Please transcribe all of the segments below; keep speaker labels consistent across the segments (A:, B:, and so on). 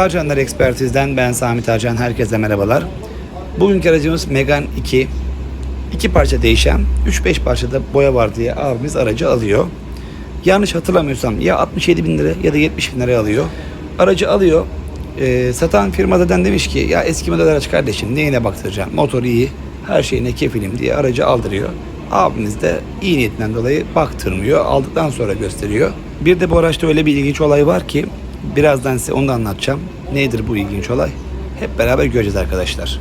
A: Tarcanlar Ekspertiz'den ben Sami Tarcan. Herkese merhabalar. Bugünkü aracımız Megane 2. İki parça değişen, 3-5 parçada boya var diye abimiz aracı alıyor. Yanlış hatırlamıyorsam ya 67 bin lira ya da 70 bin liraya alıyor. Aracı alıyor. Ee, satan firma zaten demiş ki ya eski model araç kardeşim neyine baktıracağım motor iyi her şeyine kefilim diye aracı aldırıyor. Abimiz de iyi niyetinden dolayı baktırmıyor aldıktan sonra gösteriyor. Bir de bu araçta öyle bir ilginç olay var ki birazdan size onu da anlatacağım. Nedir bu ilginç olay? Hep beraber göreceğiz arkadaşlar.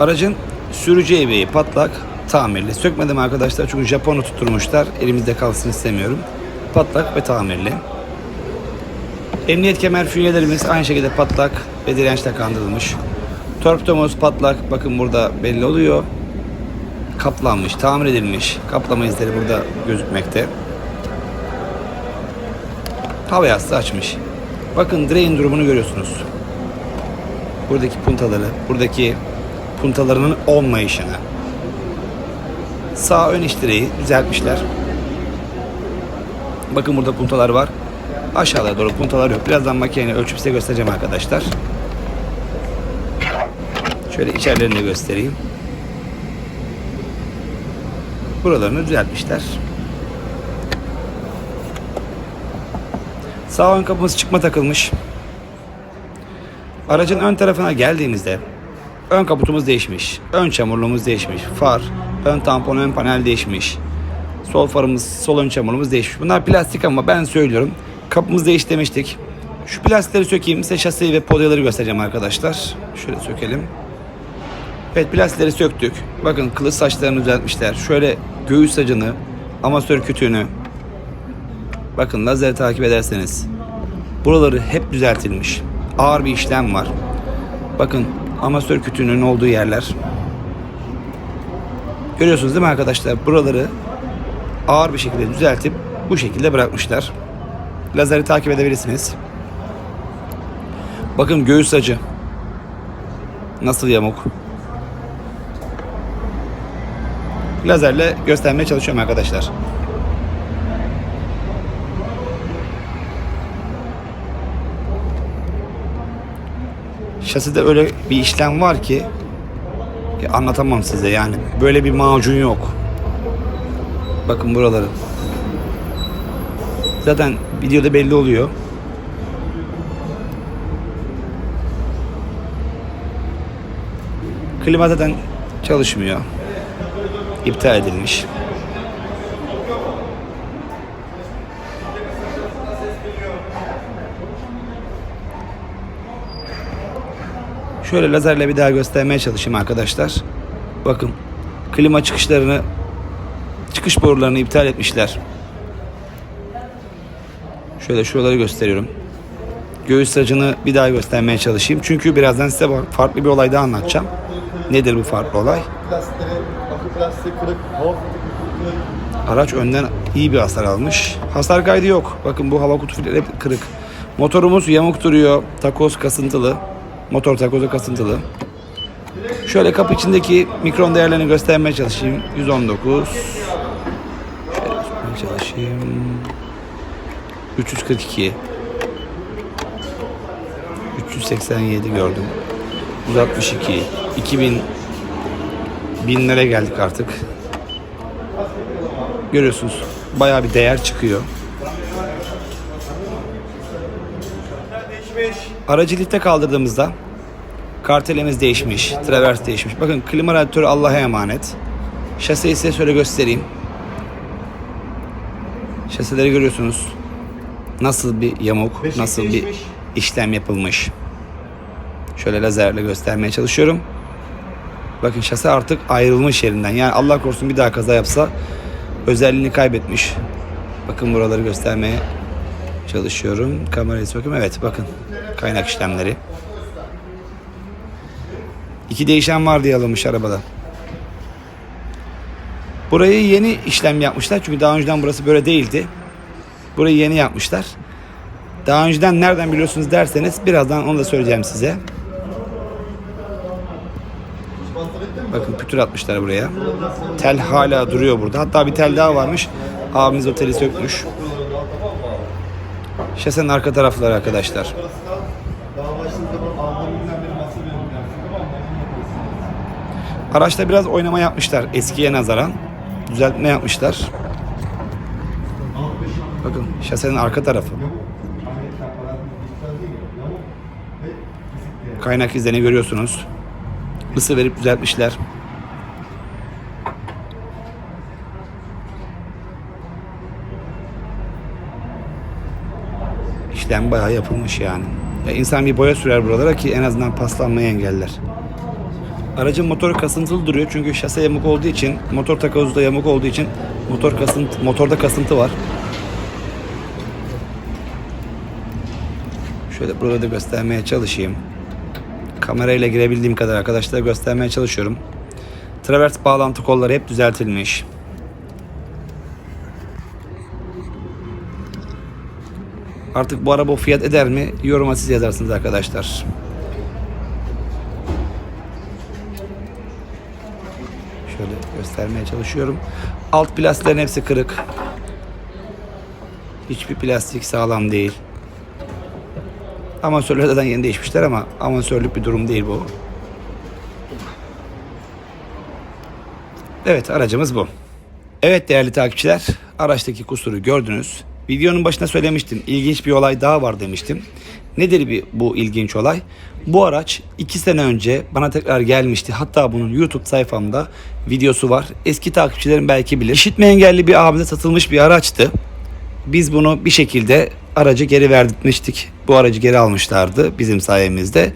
A: Aracın sürücü ebeği patlak tamirli. Sökmedim arkadaşlar çünkü Japon'u tutturmuşlar. Elimizde kalsın istemiyorum. Patlak ve tamirli. Emniyet kemer fünyelerimiz aynı şekilde patlak ve dirençle kandırılmış. Torpidomuz patlak. Bakın burada belli oluyor. Kaplanmış, tamir edilmiş. Kaplama izleri burada gözükmekte. Hava yastığı açmış. Bakın direğin durumunu görüyorsunuz. Buradaki puntaları, buradaki puntalarının olmayışını. Sağ ön iç direği düzeltmişler. Bakın burada puntalar var. Aşağıya doğru puntalar yok. Birazdan makineyi ölçüp size göstereceğim arkadaşlar. Şöyle içerilerini göstereyim. Buralarını düzeltmişler. Sağ ön kapımız çıkma takılmış. Aracın ön tarafına geldiğimizde ön kaputumuz değişmiş. Ön çamurluğumuz değişmiş. Far, ön tampon, ön panel değişmiş. Sol farımız, sol ön çamurluğumuz değişmiş. Bunlar plastik ama ben söylüyorum. Kapımız değiş demiştik. Şu plastikleri sökeyim. Size şaseyi ve podyaları göstereceğim arkadaşlar. Şöyle sökelim. Evet plastikleri söktük. Bakın kılıç saçlarını düzeltmişler. Şöyle göğüs sacını, amatör kütüğünü. Bakın lazer takip ederseniz. Buraları hep düzeltilmiş. Ağır bir işlem var. Bakın amatör kütüğünün olduğu yerler. Görüyorsunuz değil mi arkadaşlar? Buraları ağır bir şekilde düzeltip bu şekilde bırakmışlar. Lazeri takip edebilirsiniz. Bakın göğüs sacı. Nasıl yamuk. Lazerle göstermeye çalışıyorum arkadaşlar. Şaside öyle bir işlem var ki anlatamam size yani. Böyle bir macun yok. Bakın buraları. Zaten videoda belli oluyor. Klima zaten çalışmıyor. İptal edilmiş. Şöyle lazerle bir daha göstermeye çalışayım arkadaşlar. Bakın klima çıkışlarını çıkış borularını iptal etmişler. Şöyle şuraları gösteriyorum. Göğüs sacını bir daha göstermeye çalışayım. Çünkü birazdan size farklı bir olay daha anlatacağım. Nedir bu farklı olay? Araç önden iyi bir hasar almış. Hasar kaydı yok. Bakın bu hava kutu hep kırık. Motorumuz yamuk duruyor. Takoz kasıntılı. Motor takozu kasıntılı. Şöyle kapı içindeki mikron değerlerini göstermeye çalışayım. 119. Şöyle çalışayım. 342. 387 gördüm. 162. 2000 binlere geldik artık. Görüyorsunuz bayağı bir değer çıkıyor. Aracı lifte kaldırdığımızda kartelemiz değişmiş, travers değişmiş. Bakın klima radyatörü Allah'a emanet. Şaseyi size şöyle göstereyim. Şaseleri görüyorsunuz. Nasıl bir yamuk, nasıl bir işlem yapılmış. Şöyle lazerle göstermeye çalışıyorum. Bakın şase artık ayrılmış yerinden. Yani Allah korusun bir daha kaza yapsa özelliğini kaybetmiş. Bakın buraları göstermeye çalışıyorum. Kamerayı söküm. Evet bakın kaynak işlemleri. İki değişen var diye alınmış arabada. Burayı yeni işlem yapmışlar. Çünkü daha önceden burası böyle değildi. Burayı yeni yapmışlar. Daha önceden nereden biliyorsunuz derseniz birazdan onu da söyleyeceğim size. Bakın pütür atmışlar buraya. Tel hala duruyor burada. Hatta bir tel daha varmış. Abimiz o teli sökmüş. Şasenin arka tarafları arkadaşlar.
B: Burası da daha başladığı zaman aldığımızdan beri nasıl bir ürün yaptık ama memnun yapıyorsunuz.
A: Araçta biraz oynama yapmışlar eskiye nazaran. Düzeltme yapmışlar. Bakın şasenin arka tarafı. Kaynak izlerini görüyorsunuz. Isı verip düzeltmişler. İşlem bayağı yapılmış yani. Ya insan bir boya sürer buralara ki en azından paslanmayı engeller. Aracın motoru kasıntılı duruyor çünkü şase yamuk olduğu için, motor takozu da yamuk olduğu için motor kasıntı, motorda kasıntı var. Şöyle burada da göstermeye çalışayım. Kamerayla girebildiğim kadar arkadaşlar göstermeye çalışıyorum. Travers bağlantı kolları hep düzeltilmiş. Artık bu araba fiyat eder mi? Yoruma siz yazarsınız arkadaşlar. Şöyle göstermeye çalışıyorum. Alt plastiklerin hepsi kırık. Hiçbir plastik sağlam değil. Amatörler zaten yeni değişmişler ama amatörlük bir durum değil bu. Evet aracımız bu. Evet değerli takipçiler araçtaki kusuru gördünüz. Videonun başında söylemiştim ilginç bir olay daha var demiştim. Nedir bir, bu ilginç olay? Bu araç 2 sene önce bana tekrar gelmişti. Hatta bunun YouTube sayfamda videosu var. Eski takipçilerim belki bilir. İşitme engelli bir abimize satılmış bir araçtı. Biz bunu bir şekilde aracı geri verdirtmiştik. Bu aracı geri almışlardı bizim sayemizde.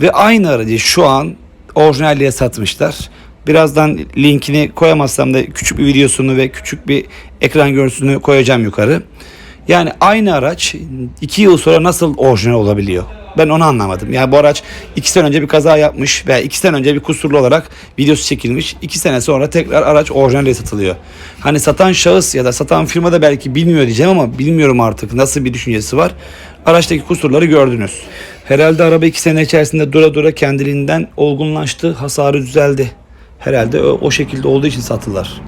A: Ve aynı aracı şu an orijinalliğe satmışlar. Birazdan linkini koyamazsam da küçük bir videosunu ve küçük bir ekran görüntüsünü koyacağım yukarı. Yani aynı araç 2 yıl sonra nasıl orijinal olabiliyor? Ben onu anlamadım. Yani bu araç 2 sene önce bir kaza yapmış veya 2 sene önce bir kusurlu olarak videosu çekilmiş. 2 sene sonra tekrar araç orijinal satılıyor. Hani satan şahıs ya da satan firma da belki bilmiyor diyeceğim ama bilmiyorum artık nasıl bir düşüncesi var. Araçtaki kusurları gördünüz. Herhalde araba 2 sene içerisinde dura dura kendiliğinden olgunlaştı. Hasarı düzeldi. Herhalde o, o şekilde olduğu için sattılar.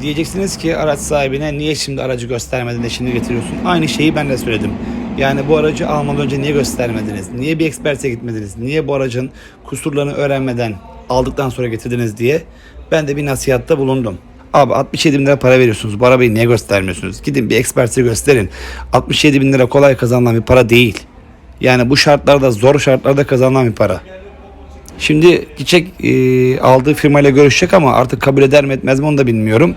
A: Diyeceksiniz ki araç sahibine niye şimdi aracı göstermedin de şimdi getiriyorsun? Aynı şeyi ben de söyledim. Yani bu aracı almadan önce niye göstermediniz? Niye bir ekspertize gitmediniz? Niye bu aracın kusurlarını öğrenmeden aldıktan sonra getirdiniz diye ben de bir nasihatta bulundum. Abi 67 bin lira para veriyorsunuz. Bu arabayı niye göstermiyorsunuz? Gidin bir ekspertize gösterin. 67 bin lira kolay kazanılan bir para değil. Yani bu şartlarda zor şartlarda kazanılan bir para. Şimdi gidecek e, aldığı firmayla görüşecek ama artık kabul eder mi etmez mi onu da bilmiyorum.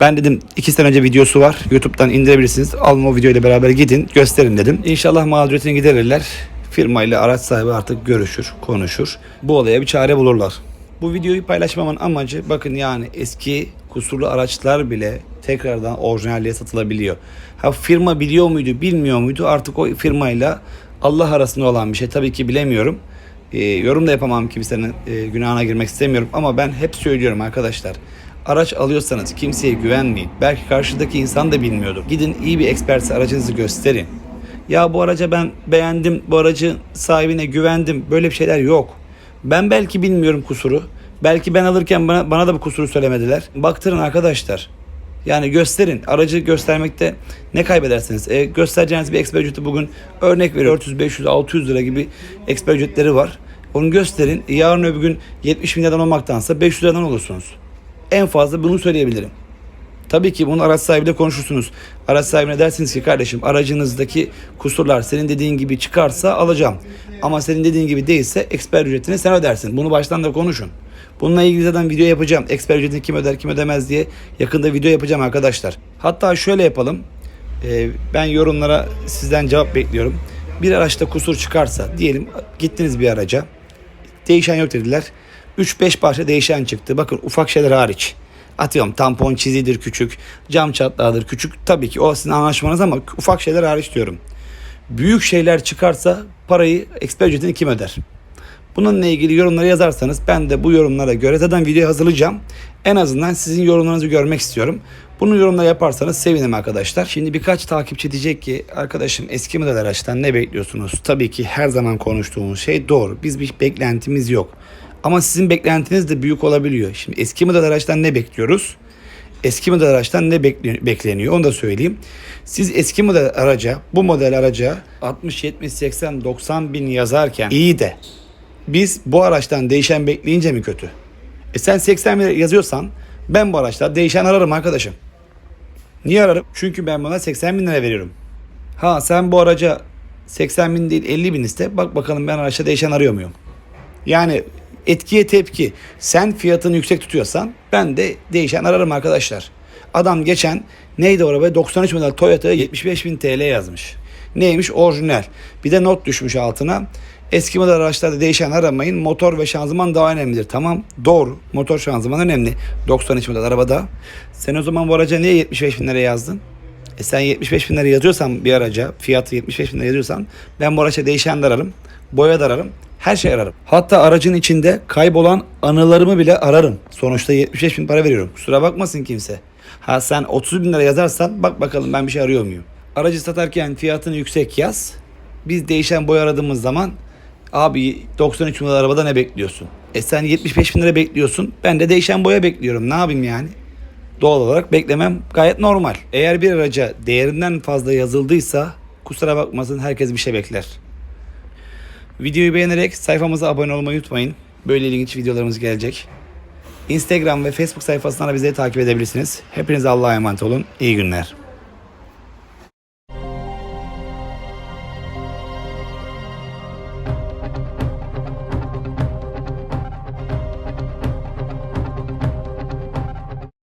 A: Ben dedim iki sene önce videosu var. YouTube'dan indirebilirsiniz. Alın o videoyla beraber gidin gösterin dedim. İnşallah mağduriyetini giderirler. Firmayla araç sahibi artık görüşür, konuşur. Bu olaya bir çare bulurlar. Bu videoyu paylaşmamın amacı bakın yani eski kusurlu araçlar bile tekrardan orijinalliğe satılabiliyor. Ha firma biliyor muydu, bilmiyor muydu artık o firmayla Allah arasında olan bir şey tabii ki bilemiyorum. E, yorum da yapamam kimsenin e, günahına girmek istemiyorum ama ben hep söylüyorum arkadaşlar. Araç alıyorsanız kimseye güvenmeyin. Belki karşıdaki insan da bilmiyordur. Gidin iyi bir ekspertse aracınızı gösterin. Ya bu araca ben beğendim, bu aracın sahibine güvendim. Böyle bir şeyler yok. Ben belki bilmiyorum kusuru. Belki ben alırken bana, bana da bu kusuru söylemediler. Baktırın arkadaşlar. Yani gösterin. Aracı göstermekte ne kaybedersiniz? E, göstereceğiniz bir eksper ücreti bugün örnek veriyor 400, 500, 600 lira gibi eksper ücretleri var. Onu gösterin. Yarın öbür gün 70 bin liradan olmaktansa 500 liradan olursunuz. En fazla bunu söyleyebilirim. Tabii ki bunu araç sahibiyle konuşursunuz. Araç sahibine dersiniz ki kardeşim aracınızdaki kusurlar senin dediğin gibi çıkarsa alacağım. Ama senin dediğin gibi değilse eksper ücretini sen ödersin. Bunu baştan da konuşun. Bununla ilgili zaten video yapacağım. Eksper ücretini kim öder kim ödemez diye yakında video yapacağım arkadaşlar. Hatta şöyle yapalım. Ee, ben yorumlara sizden cevap bekliyorum. Bir araçta kusur çıkarsa diyelim gittiniz bir araca. Değişen yok dediler. 3-5 parça değişen çıktı. Bakın ufak şeyler hariç. Atıyorum tampon çizidir küçük, cam çatlağıdır küçük. Tabii ki o sizin anlaşmanız ama ufak şeyler hariç diyorum. Büyük şeyler çıkarsa parayı eksper ücretini kim öder? Bununla ilgili yorumları yazarsanız ben de bu yorumlara göre zaten video hazırlayacağım. En azından sizin yorumlarınızı görmek istiyorum. Bunu yorumla yaparsanız sevinirim arkadaşlar. Şimdi birkaç takipçi diyecek ki arkadaşım eski model araçtan ne bekliyorsunuz? Tabii ki her zaman konuştuğumuz şey doğru. Biz bir beklentimiz yok. Ama sizin beklentiniz de büyük olabiliyor. Şimdi eski model araçtan ne bekliyoruz? eski model araçtan ne bekle- bekleniyor onu da söyleyeyim. Siz eski model araca, bu model araca 60, 70, 80, 90 bin yazarken iyi de biz bu araçtan değişen bekleyince mi kötü? E sen 80 bin lira yazıyorsan ben bu araçta değişen ararım arkadaşım. Niye ararım? Çünkü ben buna 80 bin lira veriyorum. Ha sen bu araca 80 bin değil 50 bin iste. Bak bakalım ben araçta değişen arıyor muyum? Yani etkiye tepki. Sen fiyatını yüksek tutuyorsan ben de değişen ararım arkadaşlar. Adam geçen neydi o araba? 93 model Toyota'ya 75 bin TL yazmış. Neymiş? Orijinal. Bir de not düşmüş altına. Eski model araçlarda değişen aramayın. Motor ve şanzıman daha önemlidir. Tamam doğru. Motor şanzıman önemli. 93 model arabada. Sen o zaman bu araca niye 75 bin lira yazdın? E sen 75 bin lira yazıyorsan bir araca, fiyatı 75 bin lira yazıyorsan ben bu araça değişen de ararım, boya da ararım, her şey ararım. Hatta aracın içinde kaybolan anılarımı bile ararım. Sonuçta 75 bin para veriyorum. Kusura bakmasın kimse. Ha sen 30 bin lira yazarsan bak bakalım ben bir şey arıyor muyum? Aracı satarken fiyatını yüksek yaz. Biz değişen boya aradığımız zaman abi 93 model arabada ne bekliyorsun? E sen 75 bin lira bekliyorsun. Ben de değişen boya bekliyorum. Ne yapayım yani? Doğal olarak beklemem gayet normal. Eğer bir araca değerinden fazla yazıldıysa kusura bakmasın herkes bir şey bekler. Videoyu beğenerek sayfamıza abone olmayı unutmayın. Böyle ilginç videolarımız gelecek. Instagram ve Facebook sayfasından da bizleri takip edebilirsiniz. Hepinize Allah'a emanet olun. İyi günler.